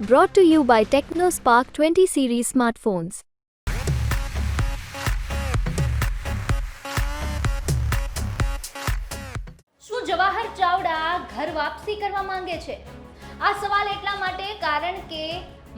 Brought to you by TechnoSpark 20 series smartphones. શું જવાહર ચાવડા ઘર વાપસી કરવા માંગે છે આ સવાલ એટલા માટે કારણ કે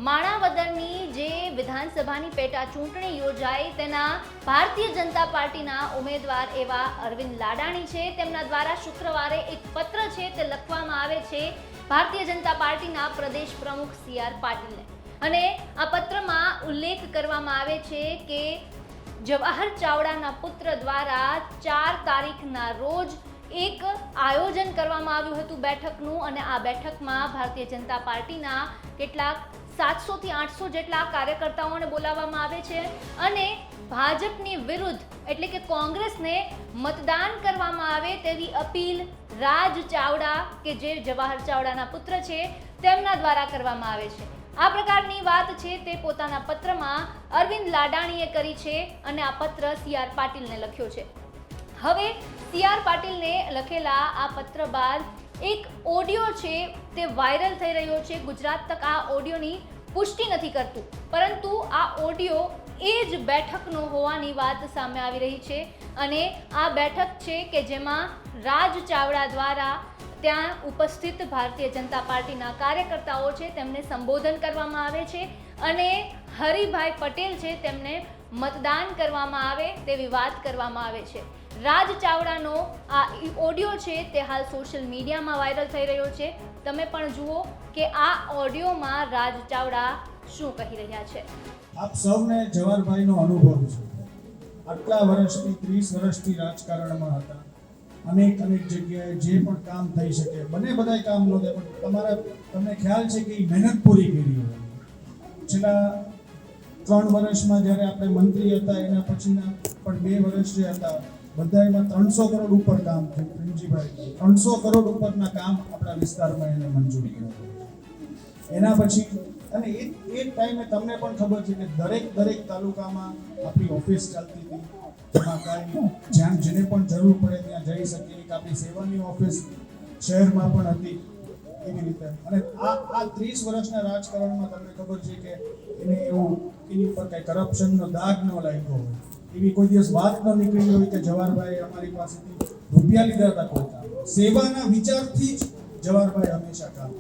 માણાવદરની જે વિધાનસભાની પેટા ચૂંટણી યોજાઈ તેના ભારતીય જનતા પાર્ટીના ઉમેદવાર એવા અરવિંદ લાડાણી છે તેમના દ્વારા શુક્રવારે એક પત્ર છે તે લખવામાં આવે છે ભારતીય જનતા પાર્ટીના પ્રદેશ પ્રમુખ સી આર પાટીલને. અને આ પત્રમાં ઉલ્લેખ કરવામાં આવે છે કે જવાહર ચાવડાના પુત્ર દ્વારા ચાર તારીખના રોજ એક આયોજન કરવામાં આવ્યું હતું બેઠકનું અને આ બેઠકમાં ભારતીય જનતા પાર્ટીના કેટલાક સાતસોથી આઠસો જેટલા કાર્યકર્તાઓને બોલાવવામાં આવે છે અને ભાજપની વિરુદ્ધ એટલે કે કોંગ્રેસને મતદાન કરવામાં આવે તેવી અપીલ રાજ ચાવડા, કે જે જવાહર ચાવડાના પુત્ર છે, તેમના દ્વારા કરવામાં આવે છે. આ પ્રકારની વાત છે તે પોતાના પત્રમાં અરવિંદ લાડાણીએ કરી છે અને આ પત્ર સી આર પાટીલને લખ્યો છે. હવે સી આર પાટીલને લખેલા આ પત્ર બાદ એક ઓડિયો છે તે વાયરલ થઈ રહ્યો છે. ગુજરાત તક આ ઓડિયોની પુષ્ટિ નથી કરતું. પરંતુ આ ઓડિયો એ જ બેઠકનો હોવાની વાત સામે આવી રહી છે. અને આ બેઠક છે કે જેમાં રાજ ચાવડા દ્વારા ત્યાં ઉપસ્થિત ભારતીય જનતા પાર્ટીના કાર્યકર્તાઓ છે, તેમને સંબોધન કરવામાં આવે છે અને હરિભાઈ પટેલ છે, તેમને મતદાન કરવામાં આવે તેવી વાત કરવામાં આવે છે. રાજ ચાવડાનો આ ઓડિયો છે, તે હાલ સોશિયલ મીડિયામાં વાયરલ થઈ રહ્યો છે. તમે પણ જુઓ કે આ ઓડિયોમાં રાજ ચાવડા શું કહી રહ્યા છે? આપ સૌને જવાહરભાઈનો અનુભવ છે. આટલા વર્ષથી ત્રીસ વર્ષથી રાજકારણમાં હતા. અનેક અનેક જગ્યાએ જે પણ કામ થઈ શકે, બને બધાય કામ ન પણ તમારા તમને ખ્યાલ છે કે મહેનત પૂરી કરી હોય. છેલ્લા ત્રણ વર્ષમાં જ્યારે આપણે મંત્રી હતા, એના પછીના પણ બે વર્ષ જે હતા બધાયમાં ત્રણસો કરોડ ઉપર કામ થયું, પ્રેમજીભાઈ. ત્રણસો કરોડ ઉપરના કામ આપણા વિસ્તારમાં એને મંજૂરી કર્યા. એના પછી અને એ એ ટાઈમે તમને પણ ખબર છે કે દરેક દરેક તાલુકામાં આપણી ઓફિસ ચાલતી હતી. જ્યાં જેને પણ જરૂર પડે ત્યાં જઈ શકીએ. કે આપણી સેવાની ઓફિસ શહેરમાં પણ હતી એવી રીતે. અને આ આ ત્રીસ વર્ષના રાજકારણમાં તમને ખબર છે કે એને એવું એની ઉપર કાંઈ કરપ્શનનો દાગ ન લાગ્યો હોય. એવી કોઈ દિવસ વાત ન નીકળી હોય કે જવાહરભાઈ અમારી પાસેથી રૂપિયા લીધા હતા કોઈ સેવાના વિચારથી જ જવાહરભાઈ હંમેશા કામ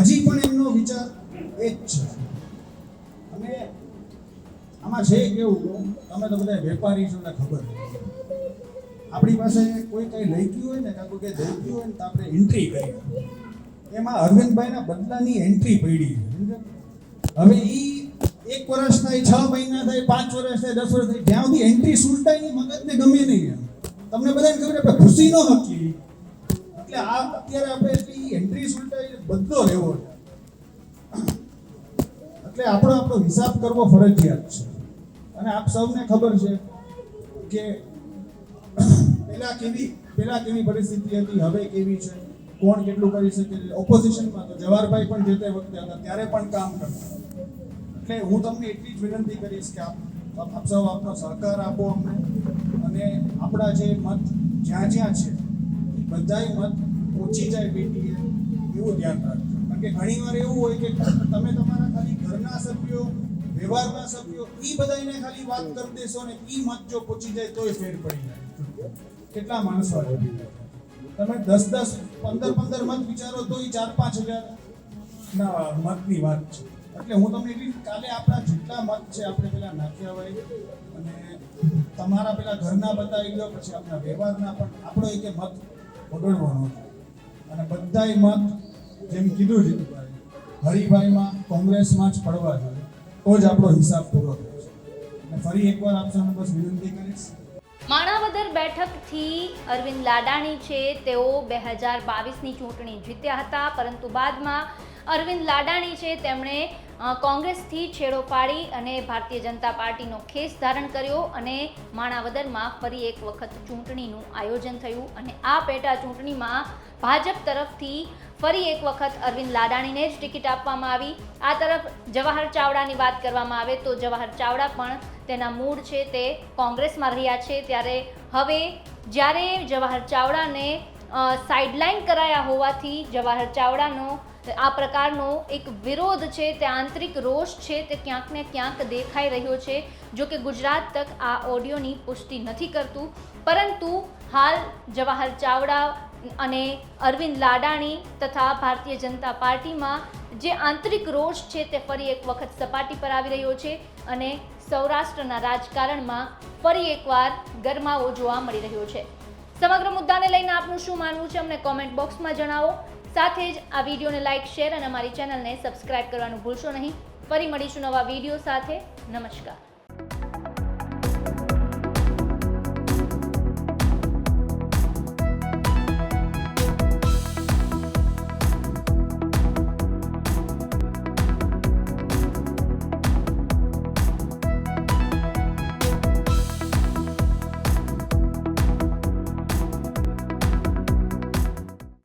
હજી પણ એમનો વિચાર એ જ છે. અને આમાં છે કેવું તમે તો બધા વેપારી છો એટલે ખબર આપણી પાસે કોઈ કંઈ લઈ ગયું હોય ને, કાં કોઈ દઈ ગયું હોય ને, તો આપણે એન્ટ્રી કરી એમાં અરવિંદભાઈના બદલાની એન્ટ્રી પડી છે. હવે એ એક વર્ષ થાય, છ મહિના થાય, પાંચ વર્ષ થાય, દસ વર્ષ થાય જ્યાં સુધી એન્ટ્રી સુલટાય નહીં મગજને ગમે નહીં તમને બધાને ખબર આપણે ખુશી ન નક્કી એટલે આ અત્યારે આપણે એટલી એન્ટ્રી સુલટાઈ બદલો રહેવો એટલે આપણો આપણો હિસાબ કરવો ફરજિયાત છે. અને આપ સૌને ખબર છે કે પહેલા કેવી પહેલા કેવી પરિસ્થિતિ હતી, હવે કેવી છે, કોણ કેટલું કરી શકે ઓપોઝિશનમાં તો જવાહરભાઈ પણ જે તે વખતે હતા, ત્યારે પણ કામ કરતા. એટલે હું તમને એટલી જ વિનંતી કરીશ કે આપ આપ સૌ આપનો સહકાર આપો અમને. અને આપણા જે મત જ્યાં જ્યાં છે, બધાય મત પહોંચી જાય બેટીએ એવું ધ્યાન રાખજો. કે ઘણી વાર એવું હોય કે તમે તમારા ખાલી ઘરના સભ્યો, વ્યવહારના સભ્યો એ બધાને ખાલી વાત કરી દેશો ને એ મત જો પહોંચી જાય તોય ફેર પડી જાય. કેટલા માણસો તમે દસ દસ, પંદર પંદર મત વિચારો તો એ ચાર, પાંચ હજાર. ના, મતની વાત છે. એટલે હું તમને એટલી કાલે આપણા જેટલા મત છે, આપણે પેલા નાખ્યા હોય અને તમારા પેલા ઘરના બતાવી ગયો પછી આપણા વ્યવહારના પણ આપણો એક મત બગડવાનો અને બધાય મત જેમ કીધું જીતુભાઈ હરિભાઈમાં કોંગ્રેસમાં જ પડવા જોઈએ. તો જ આપણો હિસાબ પૂરો થશે ફરી એકવાર આપ સામે બસ વિનંતી કરીશ. માણાવદર બેઠકથી અરવિંદ લાડાણી છે. તેઓ બે હજાર બાવીસની ચૂંટણી જીત્યા હતા, પરંતુ બાદમાં અરવિંદ લાડાણી છે, તેમણે કોંગ્રેસથી છેડો પાડી અને ભારતીય જનતા પાર્ટીનો ખેસ ધારણ કર્યો અને માણાવદરમાં ફરી એક વખત ચૂંટણીનું આયોજન થયું અને આ પેટા ચૂંટણીમાં ભાજપ તરફથી ફરી એક વખત અરવિંદ લાડાણીને જ ટિકિટ આપવામાં આવી. આ તરફ જવાહર ચાવડાની વાત કરવામાં આવે તો જવાહર ચાવડા પણ તેના મૂળ છે, તે કોંગ્રેસમાં રહ્યા છે. ત્યારે હવે જ્યારે જવાહર ચાવડાને સાઇડલાઇન કરાયા હોવાથી જવાહર ચાવડાનો આ પ્રકારનો એક વિરોધ છે, તે આંતરિક રોષ છે, તે ક્યાંક ને ક્યાંક દેખાઈ રહ્યો છે. જો કે ગુજરાત તક આ ઓડિયોની પુષ્ટિ નથી કરતું. પરંતુ હાલ જવાહર ચાવડા અને અરવિંદ લાડાણી તથા ભારતીય જનતા પાર્ટીમાં જે આંતરિક રોષ છે, તે ફરી એક વખત સપાટી પર આવી રહ્યો છે અને સૌરાષ્ટ્રના રાજકારણમાં ફરી એકવાર ગરમાવો જોવા મળી રહ્યો છે. સમગ્ર મુદ્દાને લઈને આપનું શું માનવું છે, અમને કોમેન્ટ બોક્સમાં જણાવો. સાથે જ આ વિડીયોને લાઇક શેર અને અમારી ચેનલને સબસ્ક્રાઇબ કરવાનું ભૂલશો નહીં. ફરી મળીશું નવા વીડિયો સાથે. નમસ્કાર.